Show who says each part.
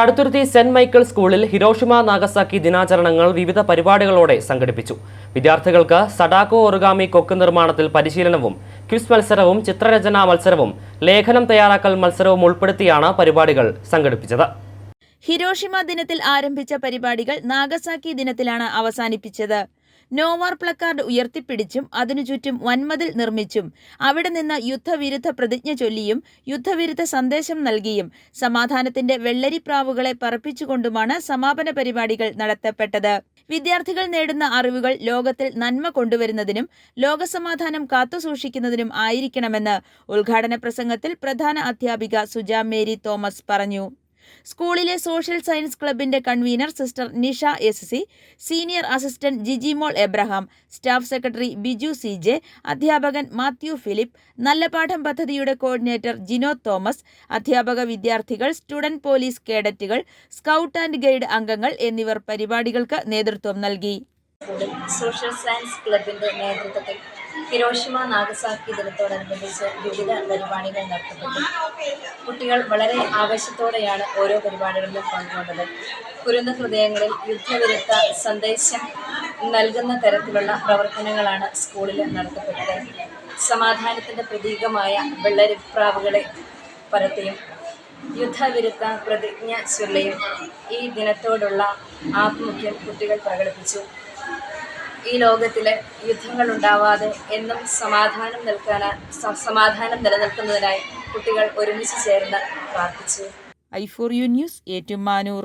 Speaker 1: Kaduthuruthy saint Michael സ്കൂളിൽ Hiroshima Nagasaki ദിനാചരണങ്ങൾ വിവിധ പരിപാടികളോടെ സംഘടിപ്പിച്ചു. വിദ്യാർത്ഥികൾക്ക് സഡാക്കോ ഒറുഗാമി കൊക്ക് നിർമ്മാണത്തിൽ പരിശീലനവും ക്വിസ് മത്സരവും ചിത്രരചനാ മത്സരവും ലേഖനം തയ്യാറാക്കൽ മത്സരവും ഉൾപ്പെടുത്തിയാണ് പരിപാടികൾ സംഘടിപ്പിച്ചത്.
Speaker 2: ഹിരോഷിമ ദിനത്തിൽ ആരംഭിച്ച പരിപാടികൾ നാഗസാക്കി ദിനത്തിലാണ് അവസാനിപ്പിച്ചത്. നോവാർ പ്ലക്കാർഡ് ഉയർത്തിപ്പിടിച്ചും അതിനു ചുറ്റും വൻമതിൽ നിർമ്മിച്ചും അവിടെ നിന്ന് യുദ്ധവിരുദ്ധ പ്രതിജ്ഞ ചൊല്ലിയും യുദ്ധവിരുദ്ധ സന്ദേശം നൽകിയും സമാധാനത്തിന്റെ വെള്ളരിപ്രാവുകളെ പറപ്പിച്ചുകൊണ്ടുമാണ് സമാപന പരിപാടികൾ നടത്തപ്പെട്ടത്. വിദ്യാർത്ഥികൾ നേടുന്ന അറിവുകൾ ലോകത്തിൽ നന്മ കൊണ്ടുവരുന്നതിനും ലോകസമാധാനം കാത്തുസൂക്ഷിക്കുന്നതിനും ആയിരിക്കണമെന്ന് ഉദ്ഘാടന പ്രസംഗത്തിൽ പ്രധാന അധ്യാപിക സുജാ മേരി തോമസ് പറഞ്ഞു. സ്കൂളിലെ സോഷ്യൽ സയൻസ് ക്ലബിന്റെ convener sister Nisha S C senior assistant Jijimol Abraham staff secretary Biju C J അധ്യാപകൻ മാത്യു ഫിലിപ്പ് നല്ല പാഠം പദ്ധതിയുടെ കോർഡിനേറ്റർ ജിനോ തോമസ് അധ്യാപക വിദ്യാർത്ഥികൾ സ്റ്റുഡന്റ് പോലീസ് കേഡറ്റുകൾ സ്കൗട്ട് ആൻഡ് ഗൈഡ് അംഗങ്ങൾ എന്നിവർ പരിപാടികൾക്ക് നേതൃത്വം നൽകി.
Speaker 3: സോഷ്യൽ സയൻസ് ക്ലബിന്റെ നേതൃത്വത്തിൽ ഹിരോഷിമ നാഗസാക്കി ദിനത്തോടനുബന്ധിച്ച് വിവിധ പരിപാടികൾ നടത്തപ്പെട്ടു. കുട്ടികൾ വളരെ ആവേശത്തോടെയാണ് ഓരോ പരിപാടികളിലും പങ്കുകൊണ്ടത് കുരുന്ന ഹൃദയങ്ങളിൽ യുദ്ധവിരുദ്ധ സന്ദേശം നൽകുന്ന തരത്തിലുള്ള പ്രവർത്തനങ്ങളാണ് സ്കൂളിൽ നടത്തപ്പെട്ടത്. സമാധാനത്തിന്റെ പ്രതീകമായ വെള്ളരിപ്രാവുകളെ പരത്തിയും യുദ്ധവിരുദ്ധ പ്രതിജ്ഞ ചൊല്ലയും ഈ ദിനത്തോടുള്ള ആഭിമുഖ്യം കുട്ടികൾ പ്രകടിപ്പിച്ചു. ഈ ലോകത്തിലെ യുദ്ധങ്ങൾ ഉണ്ടാവാതെ എന്നും സമാധാനം നിൽക്കാൻ സമാധാനം നിലനിൽക്കുന്നതിനായി കുട്ടികൾ ഒരുമിച്ച് ചേർന്ന് പ്രാർത്ഥിച്ചു.
Speaker 2: I for you news Ettumanoor.